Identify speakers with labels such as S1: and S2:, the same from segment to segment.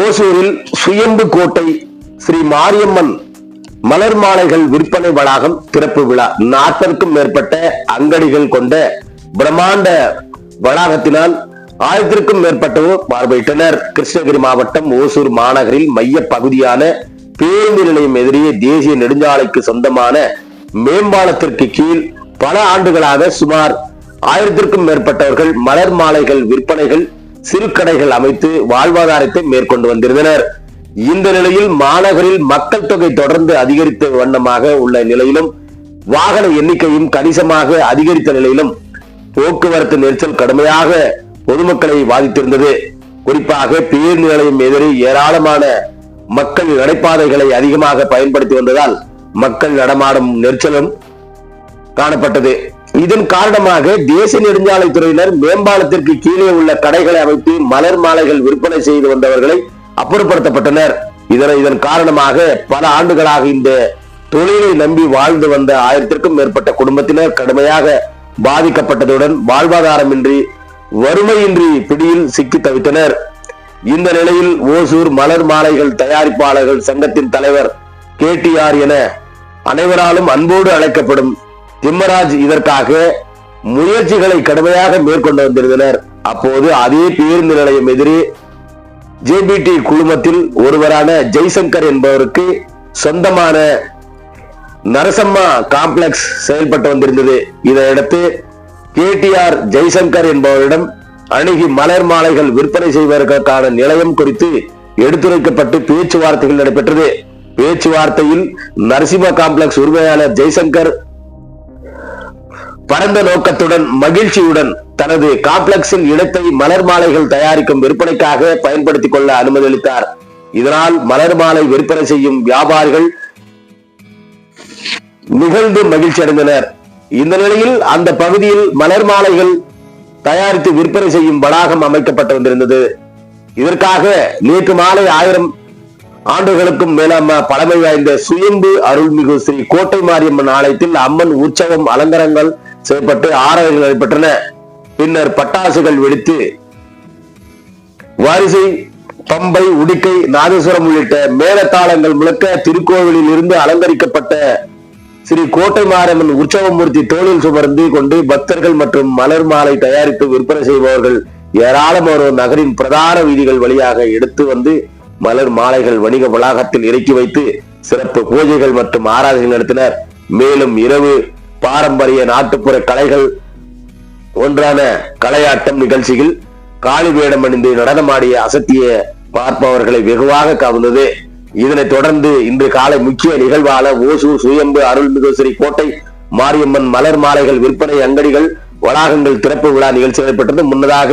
S1: ஓசூரில் சுயம்பு கோட்டை ஸ்ரீ மாரியம்மன் மலர் மாலைகள் விற்பனை வளாகம் திறப்பு விழா. நாற்பதுக்கும் மேற்பட்ட அங்கடிகள் கொண்ட பிரம்மாண்ட வளாகத்தினால் ஆயிரத்திற்கும் மேற்பட்டோர் பார்வையிட்டனர். கிருஷ்ணகிரி மாவட்டம் ஓசூர் மாநகரில் மைய பகுதியான பேருந்து நிலையம் எதிரே தேசிய நெடுஞ்சாலைக்கு சொந்தமான மேம்பாலத்திற்கு கீழ் பல ஆண்டுகளாக சுமார் ஆயிரத்திற்கும் மேற்பட்டவர்கள் மலர் மாலைகள் விற்பனைகள் சிறு கடைகள் அமைத்து வாழ்வாதாரத்தை மேற்கொண்டு வந்திருந்தனர். இந்த நிலையில் மாநகரில் மக்கள் தொகை தொடர்ந்து அதிகரித்த வண்ணமாக உள்ள நிலையிலும் வாகன எண்ணிக்கையும் கணிசமாக அதிகரித்த நிலையிலும் போக்குவரத்து நெரிசல் கடுமையாக பொதுமக்களை பாதித்திருந்தது. குறிப்பாக பேருந்து நிலையம் எதிரே ஏராளமான மக்கள் நடைபாதைகளை அதிகமாக பயன்படுத்தி வந்ததால் மக்கள் நடமாடும் நெரிசலும் காணப்பட்டது. இதன் காரணமாக தேசிய நெடுஞ்சாலைத்துறையினர் மேம்பாலத்திற்கு கீழே உள்ள கடைகளை அமைத்து மலர் மாலைகள் விற்பனை செய்து வந்தவர்களை அப்புறப்படுத்தப்பட்டனர். இதனை இதன் காரணமாக பல ஆண்டுகளாக இந்த தொழிலை நம்பி வாழ்ந்து வந்த ஆயிரத்திற்கும் மேற்பட்ட குடும்பத்தினர் கடுமையாக பாதிக்கப்பட்டதுடன் வாழ்வாதாரமின்றி வறுமையின்றி பிடியில் சிக்கி தவித்தனர். இந்த நிலையில் ஓசூர் மலர் மாலைகள் தயாரிப்பாளர்கள் சங்கத்தின் தலைவர் கேடிஆர் என அனைவராலும் அன்போடு அழைக்கப்படும் திம்மராஜ் இதற்காக முயற்சிகளை கடுமையாக மேற்கொண்டு வந்திருந்தனர். அப்போது அதே பேருந்து நிலையம் எதிரே ஜேபிடி குழுமத்தில் ஒருவரான ஜெய்சங்கர் என்பவருக்கு சொந்தமான நரசம்மா காம்ப்ளெக்ஸ் செயல்பட்டு வந்திருந்தது. இதையடுத்து கேடிஆர் ஜெய்சங்கர் என்பவரிடம் அணுகி மலர் மாலைகள் விற்பனை செய்வதற்கான நிலையம் குறித்து எடுத்துரைக்கப்பட்டு பேச்சுவார்த்தைகள் நடைபெற்றது. பேச்சுவார்த்தையில் நரசிம்ம காம்ப்ளெக்ஸ் உரிமையாளர் ஜெய்சங்கர் பரந்த நோக்கத்துடன் மகிழ்ச்சியுடன் தனது காம்ப்ளெக்ஸின் இடத்தை மலர் மாலைகள் தயாரிக்கும் விற்பனைக்காக பயன்படுத்திக் கொள்ள அனுமதி அளித்தார் இதனால் மலர் மாலை விற்பனை செய்யும் வியாபாரிகள் நிகழ்ந்து மகிழ்ச்சி அடைந்தனர். இந்த நிலையில் அந்த பகுதியில் மலர் மாலைகள் தயாரித்து விற்பனை செய்யும் வளாகம் அமைக்கப்பட்டு வந்திருந்தது. இதற்காக நேற்று மாலை ஆயிரம் ஆண்டுகளுக்கும் மேலாம பழமை வாய்ந்த சுயம்பு அருள்மிகு ஸ்ரீ கோட்டை மாரியம்மன் ஆலயத்தில் அம்மன் உற்சவம் அலங்காரங்கள் செய்யப்பட்டு ஆராய்ச்சிகள் நடைபெற்றன. பின்னர் பட்டாசுகள் வெடித்து வாரிசை பம்பை உடுக்கை நாதேஸ்வரம் உள்ளிட்ட மேலத்தாளங்கள் முழக்க திருக்கோவிலில் இருந்து அலங்கரிக்கப்பட்ட ஸ்ரீ கோட்டை மாரியம்மன் உற்சவமூர்த்தி தோளில் சுமர்ந்து கொண்டு பக்தர்கள் மற்றும் மலர் மாலை தயாரித்து விற்பனை செய்பவர்கள் ஏராளமான நகரின் பிரதான வீதிகள் வழியாக எடுத்து வந்து மலர் மாலைகள் வணிக வளாகத்தில் இறக்கி வைத்து சிறப்பு பூஜைகள் மற்றும் ஆராதனைகள் நடத்தினர். மேலும் இரவு பாரம்பரிய நாட்டுப்புற கலைகள் ஒன்றான கலையாட்டம் நிகழ்ச்சியில் காளி வேடம் அணிந்து நடனமாடிய அசத்திய பார்ப்பவர்களை வெகுவாக கவர்ந்தது. இதனைத் தொடர்ந்து இன்று காலை முக்கிய நிகழ்வான ஓசூர் சுயம்பு அருள்மிகு ஸ்ரீ கோட்டை மாரியம்மன் மலர் மாலைகள் விற்பனை அங்கடிகள் வளாகங்கள் திறப்பு விழா நிகழ்ச்சி நடைபெற்றது. முன்னதாக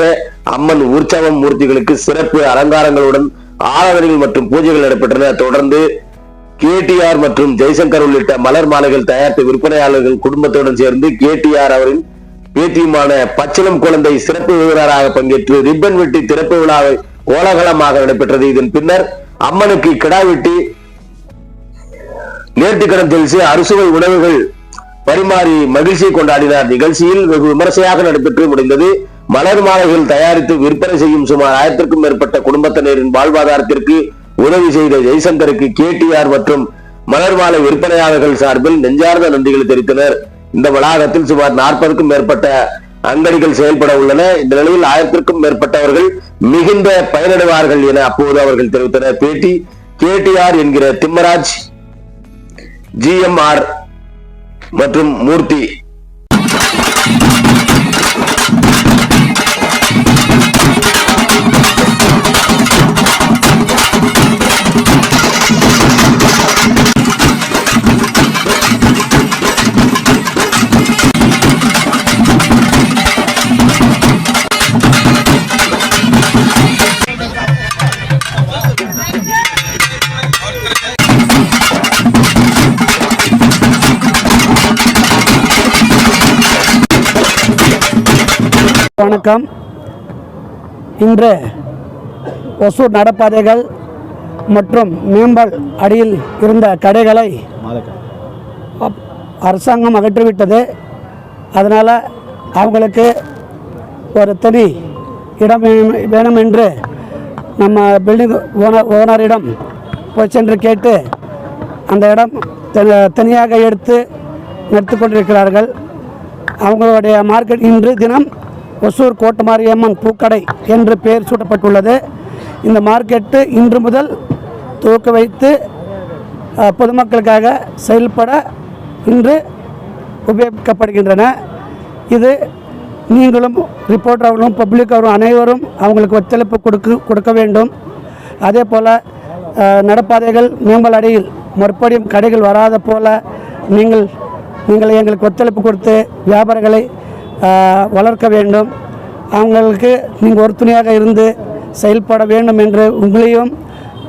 S1: அம்மன் உற்சவம் மூர்த்திகளுக்கு சிறப்பு அலங்காரங்களுடன் ஆராதனைகள் மற்றும் பூஜைகள் நடைபெற்றன. தொடர்ந்து கேடிஆர் மற்றும் ஜெய்சங்கர் உள்ளிட்ட மலர் மாலைகள் தயாரித்த விற்பனையாளர்கள் குடும்பத்துடன் சேர்ந்து கேடிஆர் அவரின் பேத்தியுமான பச்சிளம் குழந்தை சிறப்பு விருந்தினராக பங்கேற்று ரிப்பன் வெட்டி திறப்பு விழாவை கோலாகலமாக நடைபெற்றது. இதன் பின்னர் அம்மனுக்கு கிடா வெட்டி நேர்த்திக்கடன் தெளித்து அறுசுவை உணவுகள் பரிமாறி மகிழ்ச்சியை கொண்டாடினார். நிகழ்ச்சியில் வெகு விமர்சையாக நடைபெற்று முடிந்தது. மலர் மாலைகள் தயாரித்து விற்பனை செய்யும் சுமார் ஆயிரத்திற்கும் மேற்பட்ட குடும்பத்தினரின் வாழ்வாதாரத்திற்கு உதவி செய்த ஜெய்சங்கருக்கு கேடிஆர் மற்றும் மலர்மாலை விற்பனையாளர்கள் சார்பில் நெஞ்சார்ந்த நன்றிகளை தெரிவித்தனர். இந்த வளாகத்தில் சுமார் நாற்பதுக்கும் மேற்பட்ட அங்கடிகள் செயல்பட உள்ளன. இந்த நிலையில் ஆயிரத்திற்கும் மேற்பட்டவர்கள் மிகுந்த பயனடைவார்கள் என அப்போது அவர்கள் தெரிவித்தனர். பேட்டி கேடிஆர் என்கிற திம்மராஜ் ஜிஎம்ஆர் மற்றும் மூர்த்தி
S2: வணக்கம். இன்று ஒசூர் நடப்பாதைகள் மற்றும் மேம்பால் அடியில் இருந்த கடைகளை அரசாங்கம் அகற்றிவிட்டது. அதனால் அவங்களுக்கு ஒரு தனி இடம் வேணும்- என்று நம்ம பில்டிங் ஓனர் ஓனரிடம் போய் சென்று கேட்டு அந்த இடம் த- தனியாக எடுத்து நிறுத்து கொண்டிருக்கிறார்கள். அவங்களுடைய மார்க்கெட் இன்று தினம் ஒசூர் கோட்டமாரியம்மன் பூக்கடை என்று பெயர் சூட்டப்பட்டுள்ளது. இந்த மார்க்கெட்டு இன்று முதல் துவக்க வைத்து பொதுமக்களுக்காக செயல்பட இன்று உபயோகிக்கப்படுகின்றன. இது நீங்களும் ரிப்போர்ட்டர் அவர்களும் பப்ளிக் அவரும் அனைவரும் அவங்களுக்கு ஒத்துழைப்பு கொடுக்க கொடுக்க வேண்டும். அதே போல் நடப்பாதைகள் மேம்பல் அடியில் மறுபடியும் கடைகள் வராத போல நீங்கள் நீங்கள் எங்களுக்கு ஒத்துழைப்பு கொடுத்து வியாபாரங்களை வளர்க்க வேண்டும். அவங்களுக்கு நீங்கள் ஒருதுணையாக இருந்து செயல்பட வேண்டும் என்று உங்களையும்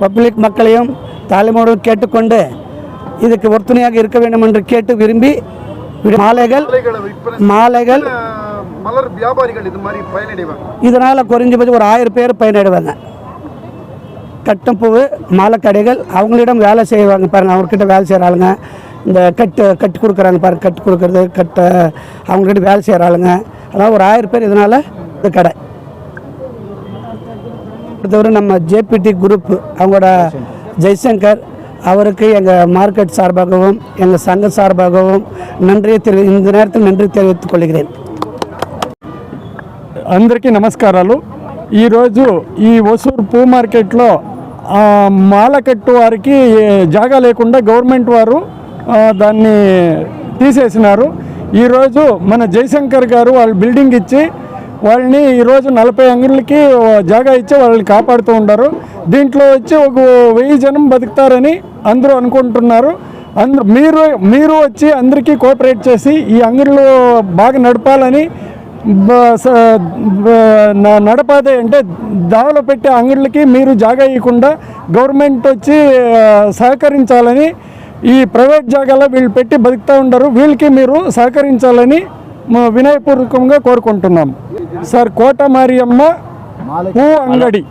S2: பப்ளிக் மக்களையும் தலைமுறை கேட்டுக்கொண்டு இதுக்கு ஒருதுணையாக இருக்க வேண்டும் என்று கேட்டு விரும்பி மாலைகள்
S3: மாலைகளை மலர் வியாபாரிகள் இது மாதிரி பயனடைவாங்க.
S2: இதனால் குறைஞ்சபட்சம் ஒரு ஆயிரம் பேர் பயனடைவாங்க. கட்டும் பூவு மாலை கடைகள் அவங்களிடம் வேலை செய்வாங்க பாருங்கள் அவர்கிட்ட வேலை செய்கிற ஆளுங்க. இந்த கட்டு கட்டி கொடுக்குறாங்க பாருங்க கட்டு கொடுக்குறது கட்ட அவங்ககிட்ட வேலை செய்கிற ஆளுங்க அதாவது ஒரு ஆயிரம் பேர் இதனால் இது கடை அடுத்தவரை நம்ம ஜேபிடி குரூப் அவங்களோட ஜெய்சங்கர் அவருக்கு எங்கள் மார்க்கெட் சார்பாகவும் எங்கள் சங்க சார்பாகவும் நன்றியை தெரி இந்த நேரத்தில் நன்றி தெரிவித்துக் கொள்கிறேன்
S4: అందరికీ నమస్కారాలు ఈరోజు ఈ ఒసూరు పూ మార్కెట్లో ఆ, మాలకట్టు వారికి జాగా లేకుండా గవర్నమెంట్ వారు ఆ, దాన్ని తీసేసినారు. ఈరోజు మన జయశంకర్ గారు వాళ్ళు బిల్డింగ్ ఇచ్చి వాళ్ళని ఈరోజు నలభై అంగళ్ళకి జాగా ఇచ్చి వాళ్ళని కాపాడుతూ ఉన్నారు దీంట్లో వచ్చి ఒక వెయ్యి జనం బతుకుతారని అందరూ అనుకుంటున్నారు. అందరు మీరు మీరు వచ్చి అందరికీ కోఆపరేట్ చేసి ఈ అంగళ్ళు బాగా నడపాలని నడపాదే అంటే దావలో పెట్టే అంగళ్ళకి మీరు జాగా ఇవ్వకుండా గవర్నమెంట్ వచ్చి సహకరించాలని ఈ ప్రైవేట్ జాగాలో వీళ్ళు పెట్టి బతుకుతూ ఉండరు. వీళ్ళకి మీరు సహకరించాలని వినయపూర్వకంగా కోరుకుంటున్నాం. సార్ కోట మారియమ్మ పూ అంగడి.